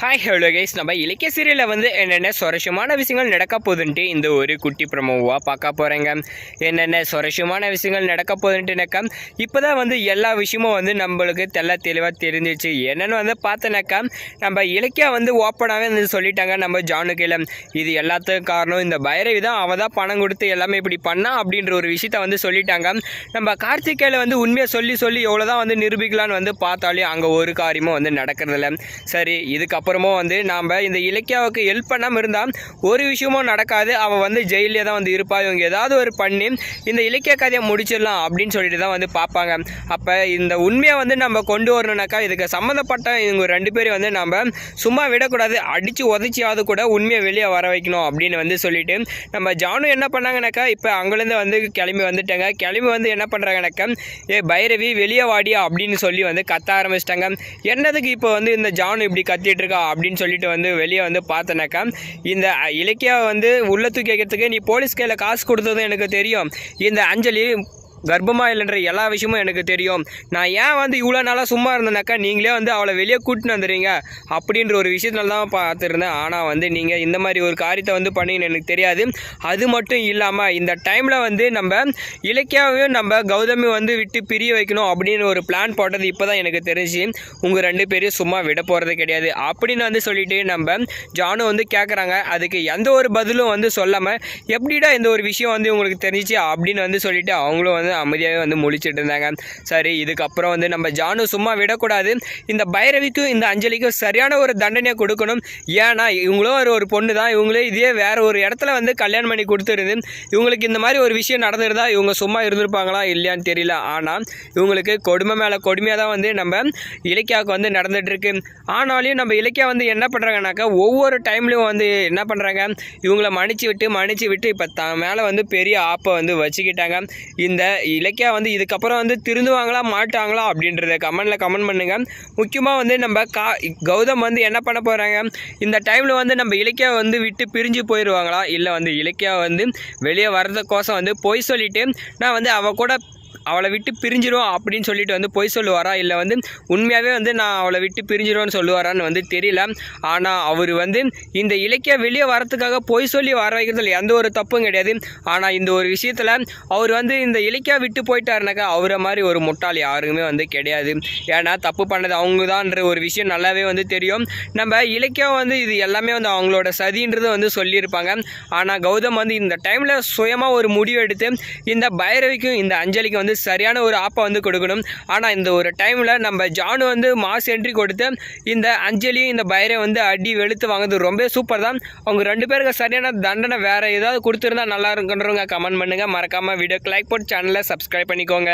Hi hello guys நம்ம இலக்கிய சீரியலில் வந்து என்னென்ன சுவாரஸ்யமான விஷயங்கள் நடக்க போகுதுன்ட்டு இந்த ஒரு குட்டி ப்ரமோவாக பார்க்க போகிறேங்க என்னென்ன சுவாரஸ்யமான விஷயங்கள் நடக்க போகுதுன்ட்டுனாக்கா இப்போ தான் வந்து எல்லா விஷயமும் வந்து நம்மளுக்கு தெல்ல தெளிவாக தெரிஞ்சிச்சு. என்னென்னு வந்து பார்த்தனாக்கா நம்ம இலக்கியா வந்து ஓப்பனாகவே வந்து சொல்லிட்டாங்க நம்ம ஜானுக்கையில். இது எல்லாத்துக்கும் காரணம் இந்த பைரவி தான். அவள் தான் பணம் கொடுத்து எல்லாமே இப்படி பண்ணா அப்படின்ற ஒரு விஷயத்த வந்து சொல்லிட்டாங்க. நம்ம கார்த்திகேயில் வந்து உண்மையை சொல்லி சொல்லி எவ்வளோ தான் வந்து நிரூபிக்கலான்னு வந்து பார்த்தாலே அங்கே ஒரு காரியமும் வந்து நடக்கிறதில்ல. சரி அப்புறமும் வந்து நாம் இந்த இலக்கியாவுக்கு ஹெல்ப் பண்ணாமல் இருந்தால் ஒரு விஷயமும் நடக்காது. அவள் வந்து ஜெயிலே தான் வந்து இருப்பா. இவங்க ஏதாவது ஒரு பண்ணி இந்த இலக்கிய கதையை முடிச்சிடலாம் அப்படின்னு சொல்லிட்டு தான் வந்து பார்ப்பாங்க. அப்போ இந்த உண்மையை வந்து நம்ம கொண்டு வரணுனாக்கா இதுக்கு சம்மந்தப்பட்ட இவங்க ரெண்டு பேரும் வந்து நம்ம சும்மா விடக்கூடாது. அடித்து உதச்சியாவது கூட உண்மையை வெளியே வர வைக்கணும் அப்படின்னு வந்து சொல்லிட்டு நம்ம ஜானு என்ன பண்ணாங்கனாக்கா இப்போ அங்கேருந்து வந்து கிளம்பி வந்துட்டாங்க. கிளம்பி வந்து என்ன பண்ணுறாங்கனாக்கா ஏ பைரவி வெளியே வாடியா அப்படின்னு சொல்லி வந்து கத்த ஆரம்பிச்சிட்டாங்க. என்னதுக்கு இப்போ வந்து இந்த ஜானு இப்படி கத்திட்டு இருக்கா? அப்படின்னு சொல்லிட்டு வந்து வெளியே வந்து பார்த்தனாக்கா இந்த இலக்கியாவை வந்து உள்ள தூக்கி வைக்கிறதுக்கு நீ போலீஸ் கையில் காசு கொடுத்ததும் எனக்கு தெரியும். இந்த அஞ்சலி கர்ப்பமா இல்லைன்ற எல்லா விஷயமும் எனக்கு தெரியும். நான் ஏன் வந்து இவ்வளோ நாளாக சும்மா இருந்தேனாக்கா நீங்களே வந்து அவளை வெளியே கூட்டின்னு வந்துடுறீங்க அப்படின்ற ஒரு விஷயத்துல தான் பார்த்துருந்தேன். ஆனால் வந்து நீங்கள் இந்த மாதிரி ஒரு காரியத்தை வந்து பண்ணீங்கன்னு எனக்கு தெரியாது. அது மட்டும் இல்லாமல் இந்த டைமில் வந்து நம்ம இலக்கியாவையும் நம்ம கௌதமி வந்து விட்டு பிரிய வைக்கணும் அப்படின்னு ஒரு பிளான் போட்டது இப்போ தான் எனக்கு தெரிஞ்சு உங்கள் ரெண்டு பேரையும் சும்மா விட போகிறது கிடையாது. அப்படின்னு வந்து சொல்லிட்டு நம்ம ஜானு வந்து கேட்குறாங்க அதுக்கு எந்த ஒரு பதிலும் வந்து சொல்லாமல் எப்படிடா இந்த ஒரு விஷயம் வந்து உங்களுக்கு தெரிஞ்சிச்சு அப்படின்னு வந்து சொல்லிட்டு அவங்களும் வந்து அமைதியாகவே வந்து முழிச்சிட்டு இருந்தாங்க சரி இதுக்கப்புறம் வந்து நம்ம ஜானு சும்மா விடக்கூடாது. இந்த பைரவிக்கும் இந்த அஞ்சலிக்கும் சரியான ஒரு தண்டனையை கொடுக்கணும். ஏன்னா இவங்களும் ஒரு ஒரு பொண்ணு தான். இவங்களே இதே வேறு ஒரு இடத்துல வந்து கல்யாணம் பண்ணி கொடுத்துருந்து இவங்களுக்கு இந்த மாதிரி ஒரு விஷயம் நடந்திருந்தால் இவங்க சும்மா இருந்திருப்பாங்களா இல்லையான்னு தெரியல. ஆனால் இவங்களுக்கு கொடுமை மேலே கொடுமையாக தான் வந்து நம்ம இலக்கியாவுக்கு வந்து நடந்துகிட்ருக்கு ஆனாலும் நம்ம இலக்கியா வந்து என்ன பண்ணுறாங்கனாக்கா ஒவ்வொரு டைம்லையும் வந்து என்ன பண்ணுறாங்க இவங்கள மன்னிச்சு விட்டு மன்னிச்சு விட்டு இப்போ தான் மேலே வந்து பெரிய ஆப்பை வந்து வச்சுக்கிட்டாங்க. இந்த இலக்கியா வந்து இதுக்கப்புறம் வந்து திருந்துவாங்களா மாட்டாங்களா அப்படின்றத கமெண்டில் கமெண்ட் பண்ணுங்கள் முக்கியமாக வந்து நம்ம கா கௌதம் வந்து என்ன பண்ண போகிறாங்க இந்த டைமில் வந்து நம்ம இலக்கியா வந்து விட்டு பிரிஞ்சு போயிடுவாங்களா இல்லை வந்து இலக்கியா வந்து வெளியே வர்றதுக்கோசம் வந்து பொய் சொல்லிவிட்டு நான் வந்து அவள் கூட அவளை விட்டு பிரிஞ்சிரும் அப்படின்னு சொல்லிட்டு வந்து பொய் சொல்லுவாரா? இல்லை வந்து உண்மையாகவே வந்து நான் அவளை விட்டு பிரிஞ்சிருவோன்னு சொல்லுவாரான்னு வந்து தெரியல. ஆனால் அவர் வந்து இந்த இலக்கிய வெளியே வரத்துக்காக பொய் சொல்லி வர வைக்கிறதுல எந்த ஒரு தப்பும் கிடையாது. ஆனால் இந்த ஒரு விஷயத்தில் அவர் வந்து இந்த இலக்கியா விட்டு போயிட்டாருனாக்கா அவரை மாதிரி ஒரு முட்டாள் யாருமே வந்து கிடையாது. ஏன்னா தப்பு பண்ணது அவங்க தான்ன்ற ஒரு விஷயம் நல்லாவே வந்து தெரியும். நம்ம இலக்கியம் வந்து இது எல்லாமே வந்து அவங்களோட சதின்றது வந்து சொல்லியிருப்பாங்க. ஆனால் கௌதம் வந்து இந்த டைமில் சுயமாக ஒரு முடிவு எடுத்து இந்த பைரவிக்கும் இந்த அஞ்சலிக்கும் வந்து சரியான ஒரு ஆப்பை வந்து கொடுக்கணும். ஆனால் இந்த ஒரு டைமில் நம்ம ஜானு வந்து மாஸ் என்ட்ரி கொடுத்து இந்த அஞ்சலியும் இந்த பைரை வந்து அடி வெளுத்து வாங்குறது ரொம்ப சூப்பர் தான். அவங்க ரெண்டு பேருக்கு சரியான தண்டனை வேறு ஏதாவது கொடுத்துருந்தா நல்லா இருக்குன்றவங்க கமெண்ட் பண்ணுங்கள் மறக்காமல் வீடியோக்கு லைக் போட்டு சேனலை சப்ஸ்கிரைப் பண்ணிக்கோங்க.